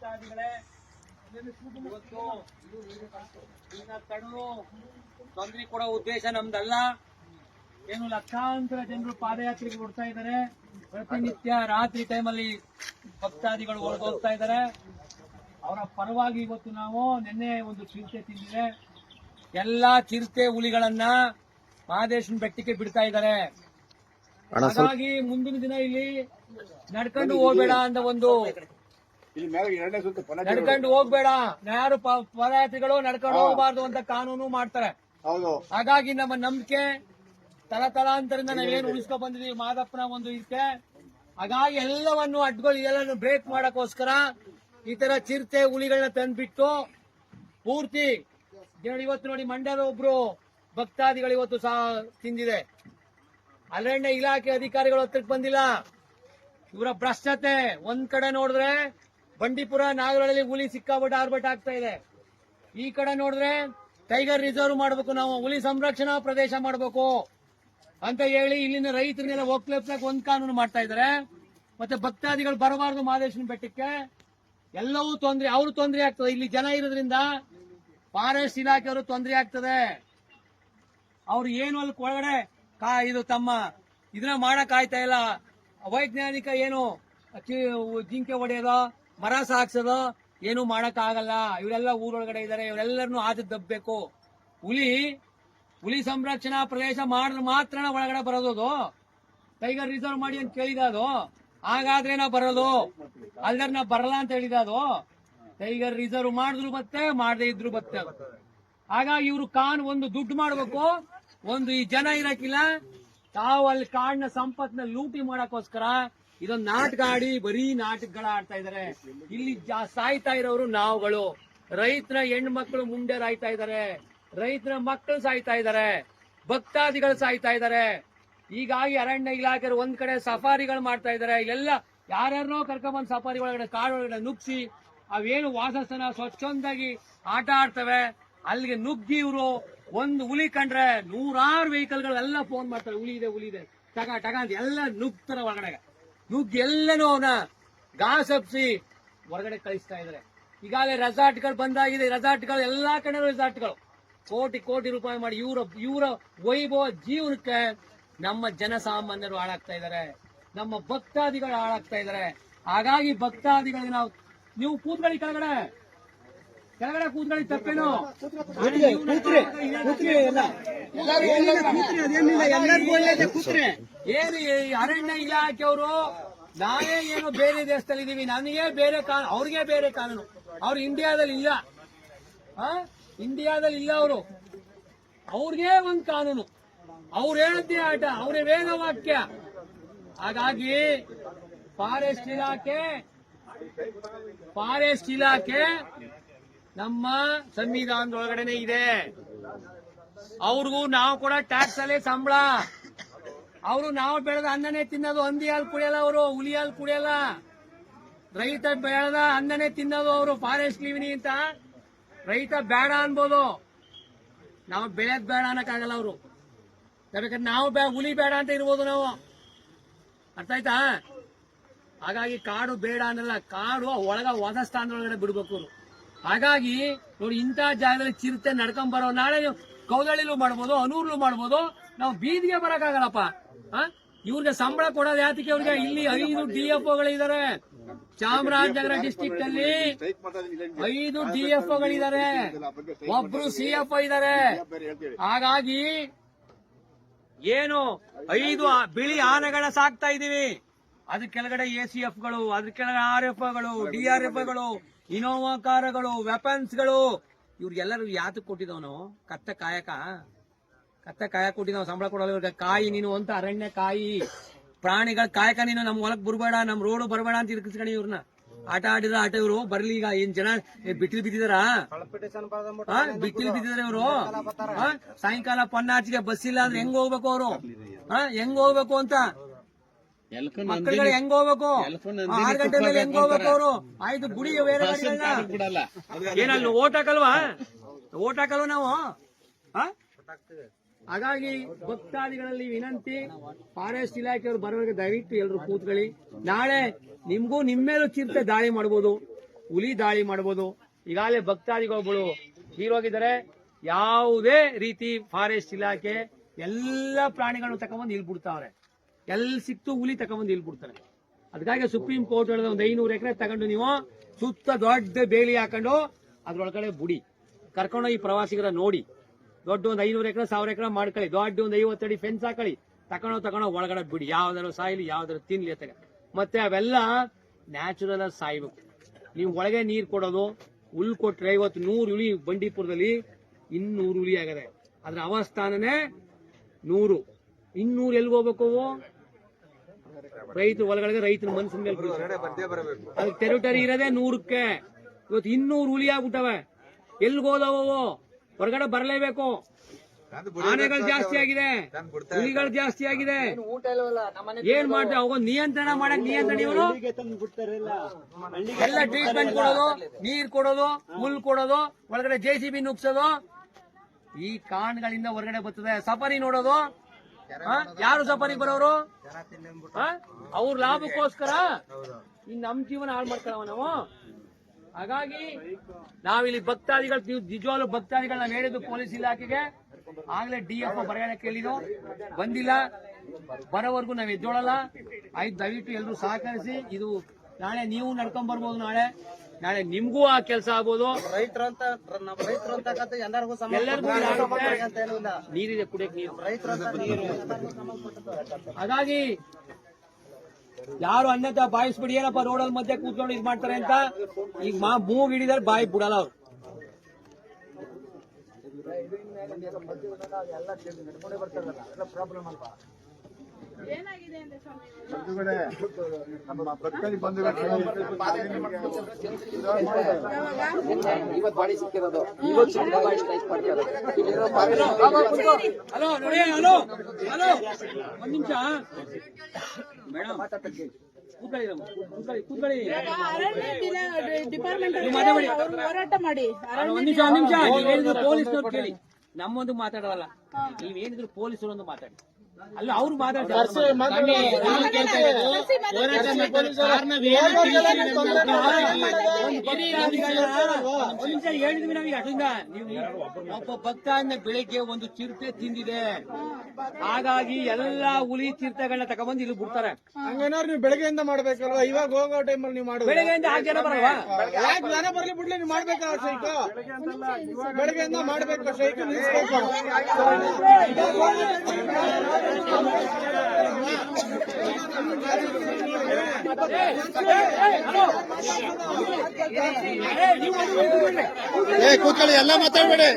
ಭಕ್ತಾದಿಗಳೇ ಇವತ್ತು ಇದನ್ನ ತಡೆದು ತೊಂದರೆ ಕೊಡೋ ಉದ್ದೇಶ ನಮ್ದಲ್ಲ. ಏನು ಲಕ್ಷಾಂತರ ಜನರು ಪಾದಯಾತ್ರೆಗೆ ಹೊಡ್ತಾ ಇದ್ದಾರೆ. ಪ್ರತಿನಿತ್ಯ ರಾತ್ರಿ ಟೈಮಲ್ಲಿ ಭಕ್ತಾದಿಗಳು ಹೋಗ್ತಾ ಇದ್ದಾರೆ. ಅವರ ಪರವಾಗಿ ಇವತ್ತು ನಾವು ನಿನ್ನೆ ಒಂದು ಚಿರತೆ ತಿಂದಿದೆ. ಎಲ್ಲಾ ಚಿರತೆ ಹುಲಿಗಳನ್ನ ಮಹದೇಶನ್ ಬೆಟ್ಟಕ್ಕೆ ಬಿಡ್ತಾ ಇದ್ದಾರೆ. ಹಾಗಾಗಿ ಮುಂದಿನ ದಿನ ಇಲ್ಲಿ ನಡ್ಕೊಂಡು ಹೋಗ್ಬೇಡ ಅಂತ ಒಂದು ನಡ್ಕೊಂಡು ಹೋಗ್ಬೇಡ. ಯಾರು ಪ- ಪದಯಾತ್ರಿಗಳು ನಡ್ಕೊಂಡು ಹೋಗಬಾರ್ದು ಅಂತ ಕಾನೂನು ಮಾಡ್ತಾರೆ. ಹೌದು. ಹಾಗಾಗಿ ನಮ್ಮ ನಂಬಿಕೆ ತಲತಲಾಂತರದಿಂದ ನಾವೇನು ಉಳಿಸ್ಕೊಂಡ್ ಬಂದಿದೀವಿ. ಮಾದಪ್ಪನ ಒಂದು ಇದಕ್ಕೆ ಹಾಗಾಗಿ ಎಲ್ಲವನ್ನು ಅಡ್ಗಳು ಎಲ್ಲಾನು ಬ್ರೇಕ್ ಮಾಡಕ್ಕೋಸ್ಕರ ಈ ತರ ಚಿರತೆ ಹುಲಿಗಳನ್ನ ತಂದ್ಬಿಟ್ಟು ಪೂರ್ತಿ ಇವತ್ತು ನೋಡಿ ಮಂಡ್ಯದ ಒಬ್ರು ಭಕ್ತಾದಿಗಳು ಇವತ್ತು ಸಹ ತಿಂದಿದೆ. ಅರಣ್ಯ ಇಲಾಖೆ ಅಧಿಕಾರಿಗಳು ಹತ್ರಕ್ಕೆ ಬಂದಿಲ್ಲ. ಇವರ ಭ್ರಷ್ಟತೆ ಒಂದ್ ಕಡೆ ನೋಡಿದ್ರೆ ಬಂಡೀಪುರ ನಾಗರಹಳ್ಳಿ ಹುಲಿ ಸಿಕ್ಕಾಬಟ್ಟ ಆರ್ಬಟ್ ಆಗ್ತಾ ಇದೆ. ಈ ಕಡೆ ನೋಡಿದ್ರೆ ಟೈಗರ್ ರಿಸರ್ವ್ ಮಾಡಬೇಕು ನಾವು, ಹುಲಿ ಸಂರಕ್ಷಣಾ ಪ್ರದೇಶ ಮಾಡಬೇಕು ಅಂತ ಹೇಳಿ ಇಲ್ಲಿನ ರೈತರನ್ನೆಲ್ಲ ಒಕ್ಲೆಪ್ಲಕ್ ಒಂದ್ ಕಾನೂನು ಮಾಡ್ತಾ ಇದ್ದಾರೆ ಮತ್ತೆ ಭಕ್ತಾದಿಗಳು ಬರಬಾರದು ಮಹದೇಶ್ವರ ಬೆಟ್ಟಕ್ಕೆ. ಎಲ್ಲವೂ ತೊಂದರೆ, ಅವರು ತೊಂದರೆ ಆಗ್ತದೆ. ಇಲ್ಲಿ ಜನ ಇರೋದ್ರಿಂದ ಫಾರೆಸ್ಟ್ ಇಲಾಖೆಯವರು ತೊಂದರೆ ಆಗ್ತದೆ. ಅವ್ರು ಏನು ಅಲ್ಲಿ ಒಳಗಡೆ ಕಾ, ಇದು ತಮ್ಮ ಇದನ್ನ ಮಾಡಕ್ ಆಯ್ತಾ ಇಲ್ಲ. ವೈಜ್ಞಾನಿಕ ಏನು ಜಿಂಕೆ ಹೊಡೆಯೋದೋ ಮರ ಸಾಕ್ಸೋದು ಏನು ಮಾಡಕ್ ಆಗಲ್ಲ ಇವರೆಲ್ಲ ಊರೊಳಗಡೆ ಇದಾರೆ ಇವರೆಲ್ಲರನ್ನು ಆಚೆ ದಬ್ಬಬೇಕು ಹುಲಿ ಹುಲಿ ಸಂರಕ್ಷಣಾ ಪ್ರದೇಶ ಮಾಡಿದ್ರೆ ಮಾತ್ರ ಒಳಗಡೆ ಬರೋದು. ಟೈಗರ್ ರಿಸರ್ವ್ ಮಾಡಿ ಅಂತ ಕೇಳಿದ ಅದು. ಹಾಗಾದ್ರೆ ನಾ ಬರೋದು. ಅಲ್ದರ್ ನಾ ಬರಲ್ಲ ಅಂತ ಹೇಳಿದ ಅದು. ಟೈಗರ್ ರಿಸರ್ವ್ ಮಾಡಿದ್ರು ಬತ್ತೆ ಮಾಡದೇ ಇದ್ರು ಬತ್ತೆ. ಹಾಗಾಗಿ ಇವರು ಕಾನ್ ಒಂದು ದುಡ್ಡು ಮಾಡಬೇಕು. ಒಂದು ಈ ಜನ ಇರಕ್ಕಿಲ್ಲ. ತಾವು ಅಲ್ಲಿ ಕಾಡಿನ ಸಂಪತ್ನ ಲೂಟಿ ಮಾಡಕ್ಕೋಸ್ಕರ ಇದೊಂದು ನಾಟಕ ಆಡಿ ಬರೀ ನಾಟಕಗಳ ಆಡ್ತಾ ಇದಾರೆ. ಇಲ್ಲಿ ಸಾಯ್ತಾ ಇರೋರು ನಾವುಗಳು. ರೈತರ ಹೆಣ್ಣು ಮಕ್ಕಳು ಮುಂಡೆ ರಾಯ್ತಾ ಇದಾರೆ. ರೈತರ ಮಕ್ಕಳು ಸಾಯ್ತಾ ಇದಾರೆ. ಭಕ್ತಾದಿಗಳು ಸಾಯ್ತಾ ಇದಾರೆ. ಹೀಗಾಗಿ ಅರಣ್ಯ ಇಲಾಖೆ ಒಂದ್ ಕಡೆ ಸಫಾರಿಗಳು ಮಾಡ್ತಾ ಇದಾರೆ. ಇಲ್ಲೆಲ್ಲ ಯಾರ್ಯಾರನೋ ಕರ್ಕೊಂಡ್ಬಂದ್ ಸಫಾರಿ ಒಳಗಡೆ, ಕಾಡು ಒಳಗಡೆ ನುಗ್ಸಿ, ಅವೇನು ವಾಸಸ್ಥಾನ ಸ್ವಚ್ಛಂದಾಗಿ ಆಟ ಆಡ್ತವೆ. ಅಲ್ಲಿಗೆ ನುಗ್ಗಿ ಇವರು. ಒಂದು ಹುಲಿ ಕಂಡ್ರೆ ನೂರಾರು ವೆಹಿಕಲ್ಗಳು ಎಲ್ಲ ಫೋನ್ ಮಾಡ್ತಾರೆ. ಹುಲಿ ಇದೆ ಹುಲಿ ಇದೆ. ಟಗ ಟಗ ಅಂತ ಎಲ್ಲ ನುಗ್ತಾರೆ ಒಳಗಡೆ ಎಲ್ಲನೂ ಅವನ ಗಾಸಪ್ಸಿ ಹೊರಗಡೆ ಕಳಿಸ್ತಾ ಇದ್ದಾರೆ. ಈಗಾಗಲೇ ರೆಸಾರ್ಟ್ಗಳು ಬಂದಾಗಿದೆ. ರೆಸಾರ್ಟ್ಗಳು ಎಲ್ಲಾ ಕಡೆ ರೆಸಾರ್ಟ್ಗಳು ಕೋಟಿ ಕೋಟಿ ರೂಪಾಯಿ ಮಾಡಿ ಇವರ ಇವರ ವೈಭವ ಜೀವನಕ್ಕೆ ನಮ್ಮ ಜನಸಾಮಾನ್ಯರು ಹಾಳಾಗ್ತಾ ಇದ್ದಾರೆ. ನಮ್ಮ ಭಕ್ತಾದಿಗಳು ಹಾಳಾಗ್ತಾ ಇದ್ದಾರೆ. ಹಾಗಾಗಿ ಭಕ್ತಾದಿಗಳಿಗೆ ನಾವು, ನೀವು ಕೂತ್ಕೊಳ್ಳಿ ಕೆಳಗಡೆ. ಕೆಳಗಡೆ ಕೂತ್ಕೊಳ್ಳಿ ತಪ್ಪೇನು? ಏನು ಈ ಅರಣ್ಯ ಇಲಾಖೆಯವರು ನಾವೇ ಏನು ಬೇರೆ ದೇಶದಲ್ಲಿ ಇದೀವಿ. ನನಗೆ ಬೇರೆ ಕಾನೂನು ಅವ್ರಿಗೆ ಬೇರೆ ಕಾನೂನು. ಅವ್ರು ಇಂಡಿಯಾದಲ್ಲಿ ಇಲ್ಲ. ಆ? ಇಂಡಿಯಾದಲ್ಲಿ ಇಲ್ಲ ಅವರು. ಅವ್ರಿಗೆ ಒಂದು ಕಾನೂನು. ಅವ್ರು ಹೇಳದ್ದೇ ಆಟ ಅವರೇ ವೇದವಾಕ್ಯ ಹಾಗಾಗಿ ಫಾರೆಸ್ಟ್ ಇಲಾಖೆ ಫಾರೆಸ್ಟ್ ಇಲಾಖೆ ನಮ್ಮ ಸಂವಿಧಾನದೊಳಗಡೆನೆ ಇದೆ. ಅವ್ರಿಗೂ ನಾವು ಕೂಡ ಟ್ಯಾಕ್ಸ್ ಅಲ್ಲೇ ಸಂಬಳ. ಅವರು ನಾವು ಬೆಳೆದ ಅನ್ನನೇ ತಿನ್ನೋದು ಹಂದಿ ಹಾಲು ಕುಡಿಯಲ್ಲ ಅವರು ಹುಲಿ ಹಾಲು ಕುಡಿಯಲ್ಲ. ರೈತ ಬೆಳೆದ ಅನ್ನನೇ ತಿನ್ನೋದು ಅವರು, ಫಾರೆಸ್ಟ್ ಲಿವಿನಿ ಅಂತ. ರೈತ ಬೇಡ ಅನ್ಬೋದು. ನಾವು ಬೆಳೆದ್ ಬೇಡ ಅನ್ನಕ್ಕಾಗಲ್ಲ ಅವರು. ಯಾಕಂದ್ರೆ ನಾವು ಹುಲಿ ಬೇಡ ಅಂತ ಇರ್ಬೋದು ನಾವು. ಅರ್ಥ ಆಯ್ತಾ? ಹಾಗಾಗಿ ಕಾಡು ಬೇಡ ಅನ್ನಲ್ಲ, ಕಾಡು ಒಳಗ ಹೊಸ ಸ್ಥಾನದೊಳಗಡೆ ಬಿಡ್ಬೇಕು ಅವ್ರು. ಹಾಗಾಗಿ ನೋಡಿ ಇಂಥ ಜಾಗದಲ್ಲಿ ಚಿರತೆ ನಡ್ಕೊಂಡ್ ಬರೋ ನಾಳೆ ಕೌದಳಿಲು ಮಾಡ್ಬೋದು, ಅನೂರ್ಲು ಮಾಡ್ಬೋದು. ನಾವು ಬೀದಿಗೆ ಬರಕ್ಕಾಗಲ್ಲಪ್ಪ? ಇವ್ರಿಗೆ ಸಂಬಳ ಕೊಡೋದು ಯಾತಕ್ಕೆ ಅವ್ರಿಗೆ ಇಲ್ಲಿ ಐದು ಡಿ ಎಫ್ ಓಗಳಿದ್ದಾರೆ ಚಾಮರಾಜನಗರ ಡಿಸ್ಟಿಕ್ ಅಲ್ಲಿ ಐದು ಡಿ ಎಫ್ ಓಗಳಿದ್ದಾರೆ ಒಬ್ರು ಸಿ ಎಫ್ ಇದ್ದಾರೆ ಹಾಗಾಗಿ ಏನು ಐದು ಬಿಳಿ ಆನೆಗಳ ಸಾಕ್ತಾ ಇದೀವಿ ಅದ್ರ ಕೆಳಗಡೆ ಎ ಸಿ ಎಫ್ಗಳು ಅದ್ರ ಕೆಳಗಡೆ ಆರ್ ಎಫ್ಗಳು ಡಿ ಆರ್ ಎಫ್ಗಳು ಇನೋವಾ ಕಾರ್ಗಳು ವೆಪನ್ಸ್ಗಳು ಇವ್ರಿಗೆಲ್ಲರೂ ಯಾತಕ್ ಕೊಟ್ಟಿದವನು? ಕತ್ತ ಕಾಯಕ? ಕತ್ತ ಕಾಯಕ ಕೊಟ್ಟಿದ್ದಾವ್ ಸಂಬಳ ಕೊಡಲ್ಲ ಇವ್ರಿಗೆ. ಕಾಯಿ ನೀನು ಅಂತ ಅರಣ್ಯ ಕಾಯಿ. ಪ್ರಾಣಿಗಳ ಕಾಯಕ ನೀನು. ನಮ್ ಹೊಲಕ್ ಬರ್ಬೇಡ ನಮ್ ರೋಡ್ ಬರಬೇಡ ಅಂತ ಇರ್ಕಿಸ್ಕೊಂಡು ಇವ್ರನ್ನ. ಆಟ ಆಡಿದ್ರ ಆಟ ಇವರು. ಬರ್ಲಿ ಈಗ, ಏನ್ ಜನ? ಬಿಟ್ಟಿಲ್ ಬಿದ್ದಿದಾರ? ಬಿಟ್ಟಿಲ್ ಬಿದ್ದಿದಾರೆ ಇವರು. ಸಾಯಂಕಾಲ ಪನ್ನಾಚಿಗೆ ಬಸ್ ಇಲ್ಲ ಅಂದ್ರೆ ಹೆಂಗ್ ಹೋಗ್ಬೇಕು ಅವರು? ಹೆಂಗ್ ಹೋಗ್ಬೇಕು ಅಂತ? ಮಕ್ಕಳುಗಳು ಹೆಂಗ್ ಹೋಗ್ಬೇಕು? ಆರು ಗಂಟೆ ಮೇಲೆ ಹೆಂಗ್ ಹೋಗ್ಬೇಕು ಅವರು? ಆಯ್ತು ಗುಡಿ ಬೇರೆ ಏನಲ್ಲ ಓಟ್ ಹಾಕಲ್ವಾ? ಓಟ್ ಹಾಕಲ್ವ ನಾವು? ಆ? ಹಾಗಾಗಿ ಭಕ್ತಾದಿಗಳಲ್ಲಿ ವಿನಂತಿ ಫಾರೆಸ್ಟ್ ಇಲಾಖೆಯವರು ಬರೋರಿಗೆ ದಯವಿಟ್ಟು ಎಲ್ಲರೂ ಕೂತ್ಕೊಳ್ಳಿ. ನಾಳೆ ನಿಮ್ಗೂ ನಿಮ್ಮೇಲೂ ಚಿರತೆ ದಾಳಿ ಮಾಡ್ಬೋದು ಹುಲಿ ದಾಳಿ ಮಾಡಬಹುದು ಈಗಾಗಲೇ ಭಕ್ತಾದಿಗಳು ಹೀರೋಗಿದ್ದಾರೆ. ಯಾವುದೇ ರೀತಿ ಫಾರೆಸ್ಟ್ ಇಲಾಖೆ ಎಲ್ಲ ಪ್ರಾಣಿಗಳನ್ನು ತಕೊಂಡ್ಬಂದು ಇಲ್ಲಿ ಬಿಡ್ತಾವ್ರೆ ಎಲ್ಲಿ ಸಿಕ್ತು ಹುಲಿ ತಗೊಂಬಂದು ಇಲ್ಲಿ ಬಿಡ್ತಾರೆ ಅದಕ್ಕಾಗಿ ಸುಪ್ರೀಂ ಕೋರ್ಟ್ ಹೇಳಿದ ಒಂದು ಐನೂರು ಎಕರೆ ತಗೊಂಡು ನೀವು ಸುತ್ತ ದೊಡ್ಡ ಬೇಲಿ ಹಾಕೊಂಡು ಅದ್ರೊಳಗಡೆ ಬುಡಿ. ಕರ್ಕೊಂಡೋಗಿ ಪ್ರವಾಸಿಗರ ನೋಡಿ. ದೊಡ್ಡ ಒಂದು ಐನೂರು ಎಕರೆ, ಸಾವಿರ ಎಕರೆ ಮಾಡ್ಕೊಳ್ಳಿ. ದೊಡ್ಡ ಒಂದು ಅಡಿ ಫೆನ್ಸ್ ಹಾಕೊಳ್ಳಿ. ತಕೊಂಡೋ ತಗೊಂಡೋ ಒಳಗಡೆ ಬಿಡಿ. ಯಾವ್ದಾರು ಸಾಯಿಲಿ ಯಾವ್ದಾರು ತಿನ್ಲಿ ಅತ್ತಾಗ. ಮತ್ತೆ ಅವೆಲ್ಲ ನ್ಯಾಚುರಲ್ ಆಗಿ ಸಾಯ್ಬೇಕು. ನೀವು ಒಳಗೆ ನೀರು ಕೊಡೋದು, ಹುಲ್ ಕೊಟ್ರೆ ಇವತ್ತು ನೂರು ಹುಲಿ ಬಂಡೀಪುರದಲ್ಲಿ ಇನ್ನೂರು ಹುಲಿ ಆಗದೆ. ಅದ್ರ ಅವಸ್ಥಾನನೇ ನೂರು. ಇನ್ನೂರು ಎಲ್ಲಿಗೆ ಹೋಗ್ಬೇಕು? ರೈತರು ಹೊಲಗಳಿಗೆ ರೈತನ ಮನಸ್ಸಿನ ಮೇಲೆ. ಅದಕ್ಕೆ ಟೆರಿಟರಿ ಇರೋದೇ ನೂರಕ್ಕೆ. ಇವತ್ತು ಇನ್ನೂರು ಹುಲಿ ಆಗ್ಬಿಟ್ಟವೆ. ಎಲ್ಲಿ ಹೋದವೋ ಹೊರಗಡೆ ಬರಲೇಬೇಕು. ಆನೆಗಳು ಜಾಸ್ತಿ ಆಗಿದೆ. ಹುಲಿಗಳು ಜಾಸ್ತಿ ಆಗಿದೆ. ಏನ್ ಮಾಡ್ತೇವೆ ಅವಾಗ ನಿಯಂತ್ರಣ ಮಾಡಕ್ ನಿಯಂತ್ರಣ ಇವರು? ಎಲ್ಲ ಟ್ರೀಟ್ಮೆಂಟ್ ಕೊಡೋದು ನೀರ್ ಕೊಡೋದು ಹುಲ್ ಕೊಡೋದು ಒಳಗಡೆ ಜೆ ಸಿ ಬಿ ನುಗ್ಸೋದು. ಈ ಕಾಣ್ಗಳಿಂದ ಹೊರಗಡೆ ಬರ್ತದೆ. ಸಫಾರಿ ನೋಡೋದು? ಯಾರು ಸಫಾರಿ ಬರೋರು? ಅವ್ರ ಲಾಭಕ್ಕೋಸ್ಕರ ಇನ್ ನಮ್ ಜೀವನ ಹಾಳು ಮಾಡ್ಕೊಳವ ನಾವು? ಹಾಗಾಗಿ ನಾವಿಲ್ಲಿ ಭಕ್ತಾದಿಗಳು ನೀವು ನಿಜವಾಗ್ಲೂ ಭಕ್ತಾದಿಗಳು ನಾವು ಹೇಳಿದ್ದು ಪೊಲೀಸ್ ಇಲಾಖೆಗೆ. ಆಗ್ಲೇ ಡಿ ಎಫ್ ಬರೆಯೋಣ ಕೇಳಿದ್ರು ಬಂದಿಲ್ಲ. ಬರೋವರೆಗೂ ನಾವು ಎದ್ದೋಳಲ್ಲ. ಆಯ್ತು ದಯವಿಟ್ಟು ಎಲ್ಲರೂ ಸಹಕರಿಸಿ. ಇದು ನಾಳೆ ನೀವು ನಡ್ಕೊಂಡ್ ಬರ್ಬೋದು ನಾಳೆ. ನಾಳೆ ನಿಮ್ಗೂ ಆ ಕೆಲಸ ಆಗ್ಬೋದು. ರೈತರು ಅಂತ ನಮ್ಮ ರೈತರು ಅಂತ ಎಲ್ಲರಿಗೂ ನೀರಿದೆ ಕುಡಿಯಕ್ ನೀರು. ಹಾಗಾಗಿ ಯಾರು ಅನ್ನತ ಬಾಯಿಸ್ಬಿಡಿ ಏನಪ್ಪ ರೋಡಲ್ಲಿ ಮಧ್ಯೆ ಕೂತ್ಕೊಂಡು ಇದು ಮಾಡ್ತಾರೆ ಅಂತ? ಈಗ ಮಾ ಮೂಗ್ ಹಿಡಿದ್ರೆ ಬಾಯಿ ಬಿಡಲ್ಲ ಅವ್ರು. ಬಂಧುಗಳೇ ನಮ್ಮ ಭಕ್ತಾದಿ ಬಂಧುಗಳು ಹಲೋ ನೋಡಿ ಹಲೋ ಹಲೋ ಒಂದ್ ನಿಮಿಷ ಮೇಡಮ್. ಹೋರಾಟ ಮಾಡಿ ಅಲ್ಲ, ಒಂದ್ ನಿಮಿಷ ಒಂದ್ ನಿಮಿಷ ನೀವ್ ಹೇಳಿದ್ರು ಪೊಲೀಸ್ನವ್ರು ಕೇಳಿ ನಮ್ಮೊಂದು ಮಾತಾಡೋಲ್ಲ ನೀವೇನಿದ್ರು ಪೊಲೀಸರೊಂದು ಪೊಲೀಸರು ಒಂದು ಮಾತಾಡಿ ಅಲ್ಲ ಅವ್ರು ಹೇಳಿದ್ವಿ ನಮಗೆ ಅದರಿಂದ ನೀವು ಒಬ್ಬ ಭಕ್ತಾದಿನ ಬೆಳಿಗ್ಗೆ ಒಂದು ಚಿರತೆ ತಿಂದಿದೆ. ಹಾಗಾಗಿ ಎಲ್ಲಾ ಹುಲಿ ತೀರ್ಥಗಳನ್ನ ತಗೊಂಡ್ಬಂದು ಇಲ್ಲಿ ಬಿಡ್ತಾರೆ. ಹಂಗೇನಾದ್ರು ನೀವು ಬೆಳಗ್ಗೆಯಿಂದ ಮಾಡ್ಬೇಕಲ್ವಾ? ಇವಾಗ ಹೋಗೋ ಟೈಮಲ್ಲಿ ನೀವು ಮಾಡೋದು. ಬೆಳಗ್ಗೆಯಿಂದ ಹಾಗೆ ಜನ ಬರಲ್ವಾ? ಯಾಕೆ ಜನ ಬರ್ಲಿ ಬಿಡ್ಲಿ ನೀವು ಮಾಡ್ಬೇಕಲ್ಲ ಸೈಕ ಬೆಳಗ್ಗೆಯಿಂದ ಮಾಡ್ಬೇಕು ಸೈಕ ನಿಲ್ಸ್ಬೇಕು ಏ ಕೂತ್ಕೊಳ್ಳಿ ಎಲ್ಲ ಮಾತಾಡ್ಬೇಡಿ.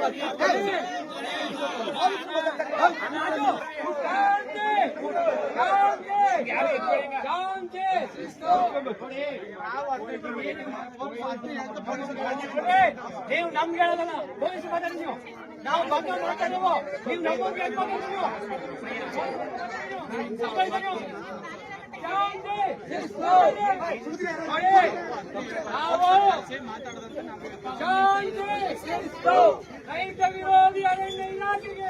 ನೀವು ನಮ್ಗೆ ಹೇಳೋದಲ್ಲ ಪೊಲೀಸ್ ಮಾತಾಡಿ ನೀವು ನಾವು ಬಂದು ಮಾತಾಡುವ ನೀವು ನಮ್ಮವ್ರು ಕೇಳ್ಕೊಂಡು ನೀವು ಶಾಂತಿ! ನಾವು ಶಾಂತಿ! ರೈತ ವಿರೋಧಿ ಅರಣ್ಯ ಇಲಾಖೆಗೆ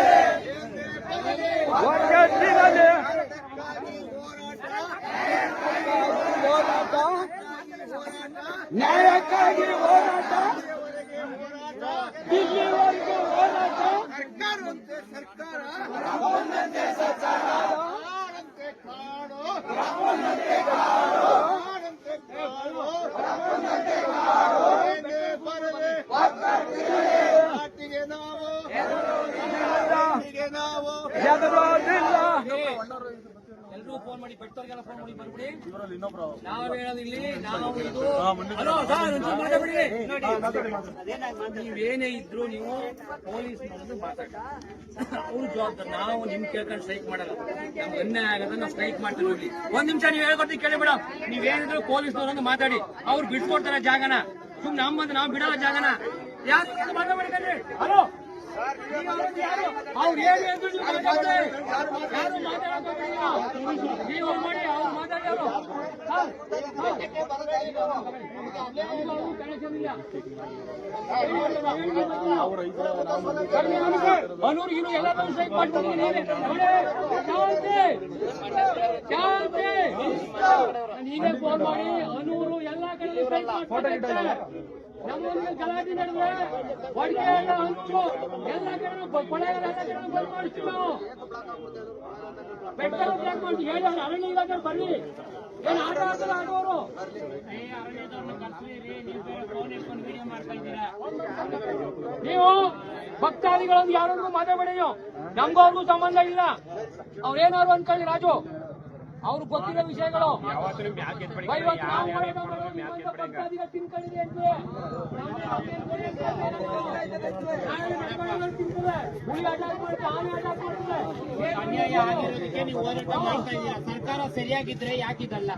ನಾವು ನಾವು ನೀವೇನೇ ಇದ್ರು ನೀವು ಪೊಲೀಸ್ ಮಾತಾಡಿ ಅವ್ರು ಜವಾಬ್ದಾರಿ, ನಾವು ನಿಮ್ ಕೇಳ್ಕೊಂಡು ಸ್ಟ್ರೈಕ್ ಮಾಡಲ್ಲ. ನಮ್ಗೆ ಅನ್ಯಾಯ ಆಗದ ನಾವು ಸ್ಟ್ರೈಕ್ ಮಾಡ್ತೀವಿ ಹೋಗ್ಲಿ ಒಂದ್ ನಿಮಿಷ ನೀವು ಹೇಳ್ಕೊಡ್ತೀವಿ ಕೇಳಿ ಮೇಡಮ್ ನೀವೇನಿದ್ರು ಪೊಲೀಸ್ನವ್ರಂಗ ಮಾತಾಡಿ. ಅವ್ರು ಬಿಡ್ಸ್ಕೊಡ್ತಾರೆ ಜಾಗನ. ಸುಮ್ ನಮ್ಮ ನಾವು ಬಿಡಲ್ಲ ಜಾಗನ. ಹಲೋ? ಅವ್ರು ಏನು ಯಾರು ಮಾತಾಡೋದಿಲ್ಲ ನೀವು ಮಾಡಿ ಅನೂರ್ಗಿನು ಎಲ್ಲ ಸ್ಟ್ರೈಕ್ ಮಾಡ್ತೀನಿ ನೀವೇ ಫೋನ್ ಮಾಡಿ ಅನೂರು ಎಲ್ಲ ಕಡೆ ನಮ್ಮೊಂದು ಗಲಾಟೆ ನಡೆದ್ರೆ ಒಡಕೆ ಎಲ್ಲ ಅನೂರು ಎಲ್ಲ ಕಡೆ ಕೊಳೆಗಾಲ ಎಲ್ಲ ಕಡೆ ಬಂದ್ ಮಾಡ್ತೀವಿ ನಾವು ಬ್ಲಾಕ್ ಮಾಡಿ ಹೇಳಿ, ಅವ್ರು ಅರಣ್ಯ ಇಲಾಖೆ ಬರ್ಲಿ ಏನ್ ಆಟ ನೀವು ಭಕ್ತಾದಿಗಳನ್ನು ಯಾರೊಂದು ಮಾತಾಡಬೇಡಿ ನಮ್ಗೂ ಅವ್ರಿಗೂ ಸಂಬಂಧ ಇಲ್ಲ. ಅವ್ರೇನಾದ್ರು ಅನ್ಕೊಳ್ಳಿ ರಾಜು. ಅವ್ರು ಗೊತ್ತಿರೋ ವಿಷಯಗಳು. ಇವತ್ತು ನಾವು ಹೋರಾಟ ಮಾಡೋದು ನಿಮ್ಮಂತ ಭಕ್ತಾದಿಗಳು ತಿನ್ಕೊಂಡಿದೆ ಅಂತೆ. ನಾಳೆ ನಡ್ಕೊಳ್ಳೋರು ತಿಂತದೆ. ಹುಲಿ ಅಟ್ಯಾಕ್ ಮಾಡುತ್ತೆ ಆನೆ ಅಟ್ಯಾಕ್ ಮಾಡುತ್ತೆ ಏನ್ ಅನ್ಯಾಯ ಆಗಿರೋದಕ್ಕೆ ನೀವು ಹೋರಾಟ ಮಾಡ್ತಾ ಇದ್ದೀರಾ? ಸರ್ಕಾರ ಸರಿಯಾಗಿದ್ರೆ ಯಾಕಿದಲ್ಲ.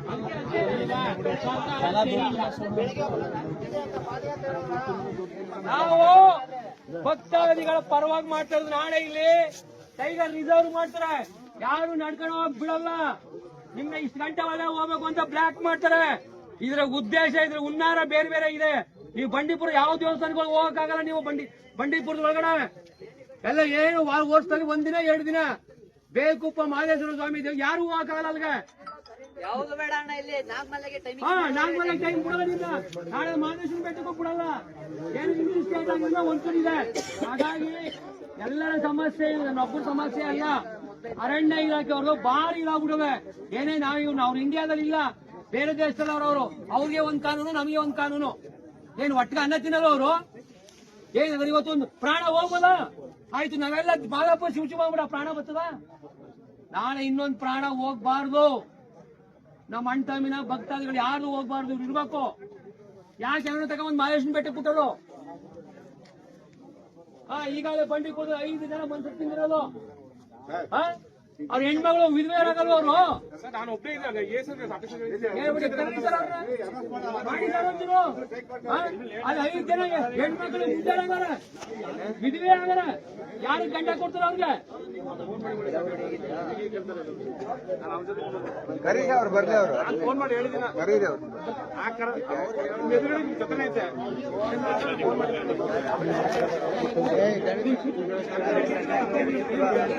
ನಾವು ಭಕ್ತಾದಿಗಳ ಪರವಾಗಿ ಮಾಡ್ತಾ ಇರೋದು ನಾಳೆ ಇಲ್ಲಿ. ಟೈಗರ್ ರಿಸರ್ವ್ ಮಾಡ್ತಾರೆ. ಯಾರು ನಡ್ಕೊಂಡು ಹೋಗಿ ಬಿಡಲ್ಲ. ನಿಮ್ನ ಇಷ್ಟು ಗಂಟೆ ಒಳಗೆ ಹೋಗ್ಬೇಕು ಅಂತ ಬ್ಲಾಕ್ ಮಾಡ್ತಾರೆ. ಇದ್ರ ಉದ್ದೇಶ ಇದ್ರ ಉನ್ನಾರ ಬೇರೆ ಬೇರೆ ಇದೆ. ನೀವು ಬಂಡೀಪುರ ಯಾವ ದೇವಸ್ಥಾನಗಳು ಹೋಗಕ್ಕಾಗಲ್ಲ ನೀವು? ಬಂಡಿ ಬಂಡೀಪುರದ ಒಳಗಡೆ. ಎಲ್ಲ ಏನು ವರ್ಷದಲ್ಲಿ ಒಂದಿನ ಎರಡು ದಿನ? ಬೇಕುಪ್ಪ ಮಹದೇಶ್ವರ ಸ್ವಾಮಿ ದೇವ್ ಯಾರು ಹೋಗಕ್ಕಾಗಲ್ಲ ಅಲ್ಲಿಗೆ. ಯಾವುದು ಬೇಡ ಅಣ್ಣ ಇಲ್ಲಿ ನಾಗಮಲ್ಲೆಗೆ ಟೈಮಿಂಗ್ ಹಾ ನಾಲ್ಕು ಟೈಮ್ ನಿನ್ನ ನಾಳೆ ಮಹದೇಶ್ವರ ಬೆಟ್ಟಕ್ಕೂ ಬಿಡಲ್ಲ ಏನು ಇಂಗ್ಲಿಷ್ ಸ್ಟೇಟ್ ಆಗಿಲ್ಲ ಒಂದ್ ಕಡೆ ಇದೆ. ಹಾಗಾಗಿ ಎಲ್ಲರ ಸಮಸ್ಯೆ ಇದೆ ನನ್ನೊಬ್ಬರ ಸಮಸ್ಯೆ ಅಲ್ಲ. ಅರಣ್ಯ ಇಲಾಖೆ ಅವ್ರದ್ದು ಭಾರಿ ಇದಾಗ್ಬಿಡವೆ ಏನೇ ನಾವು ಅವ್ರು ಇಂಡಿಯಾದಲ್ಲಿ ಇಲ್ಲ, ಬೇರೆ ದೇಶದಲ್ಲಿ ಅವರು, ಅವ್ರಿಗೆ ಒಂದ್ ಕಾನೂನು, ನಮಗೆ ಒಂದ್ ಕಾನೂನು. ಏನ್ ಒಟ್ಟಿಗೆ ಅನ್ನ ತಿನ್ನಲ್ಲ ಅವರು? ಏನಾದ್ರೆ ಇವತ್ತೊಂದು ಪ್ರಾಣ ಹೋಗ್ಬೋದ? ಆಯ್ತು, ನಾವೆಲ್ಲ ಮಾದಪ್ಪ ಶಿವಶಿವ ಮಾಡ್ಬಿಡ ಪ್ರಾಣ ಬರ್ತದ ನಾಳೆ ಇನ್ನೊಂದು ಪ್ರಾಣ ಹೋಗ್ಬಾರ್ದು. ನಮ್ಮ ಅಣ್ಣ ತಮ್ಮಿನ ಭಕ್ತಾದಿಗಳು ಯಾರು ಹೋಗ್ಬಾರ್ದು, ಇವ್ರು ಇರ್ಬೇಕು. ಯಾಕೆ ಅವನ ತಗೊಂಡ್ ಮಹೇಶ್ ಬೆಟ್ಟಕ್ಕೆ ಬಿಟ್ಟರು ಹಾ ಈಗಾಗಲೇ ಕೊಡೋದು ಐದು ಜನ ಮನ್ಸು ಹಾ ಅವ್ರ ಹೆಣ್ಮಗಳು ವಿಧವೆಯರಾಗಲ್ವ ಅವರು? ನಾನು ಒಬ್ಬನೇ ಇದ್ದಾಗ? ಅಲ್ಲಿ ಐದು ಜನ ಹೆಣ್ಮಕ್ಳು ಮುದ್ದಾಡಂಗಾರ ವಿಧವೆ ಆಗರ ಯಾರು ಗಂಡ ಕೊಡ್ತಾರ ಅವ್ರಿಗೆ? ಕರೀರಿ ಅವ್ರು ಬರ್ಲಿ ಅವರು. ಫೋನ್ ಮಾಡಿ ಹೇಳಿದಿನ. ಕರೀರಿ ಅವ್ರು. ಆ ಕರ ನಿಮ್ ಎದುರುಗಡೆ ನಿಮ್ ಜೊತೆನೇ ಐತೆ ಏ ಗುಳ್ಬೇಟ ಟೀಮ್ ಮಾಡಪ್ಪ ಅಲ್ಲೇ ಬಂದಿ ಎಲ್ಲ ರೋಡ್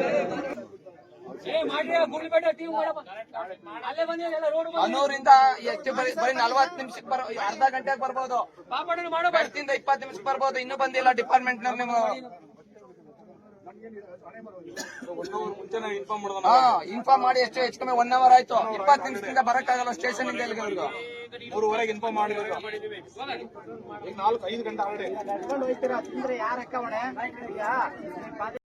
ಹನ್ನೂರಿಂದ ಹೆಚ್ಚು ಬರೀ ಬರೀ ನಲ್ವತ್ತು ನಿಮಿಷಕ್ಕೆ ಬರೋ ಅರ್ಧ ಗಂಟೆಗೆ ಬರ್ಬೋದು. ಬೆಳತಿಂದ ಇಪ್ಪತ್ತು ನಿಮಿಷಕ್ಕೆ ಬರ್ಬೋದು. ಇನ್ನೂ ಬಂದಿಲ್ಲ ಡಿಪಾರ್ಟ್ಮೆಂಟ್ ನೀವು. ಮುಂಚೆನೆ ಇನ್ಫಾರ್ಮ್ ಮಾಡೋದ ಹಾ ಇನ್ಫಾರ್ಮ್ ಮಾಡಿ ಎಷ್ಟು ಹೆಚ್ಚು ಕಮ್ಮಿ ಒನ್ ಅವರ್ ಆಯ್ತು. ಇಪ್ಪತ್ತು ನಿಮಿಷದಿಂದ ಬರಕ್ಕಾಗಲ್ಲ ಸ್ಟೇಷನ್ ಇಂದ ಎಲ್ಲಿಗೆ ಅವ್ರಿಗೆ ಮೂರುವರೆಗೆ ಇನ್ಫಾರ್ಮ್ ಮಾಡಿದ್ರು ಈಗ ನಾಲ್ಕು ಐದು ಗಂಟೆ ಆಲ್ರೆಡಿ. ಯಾರಕ್ಕ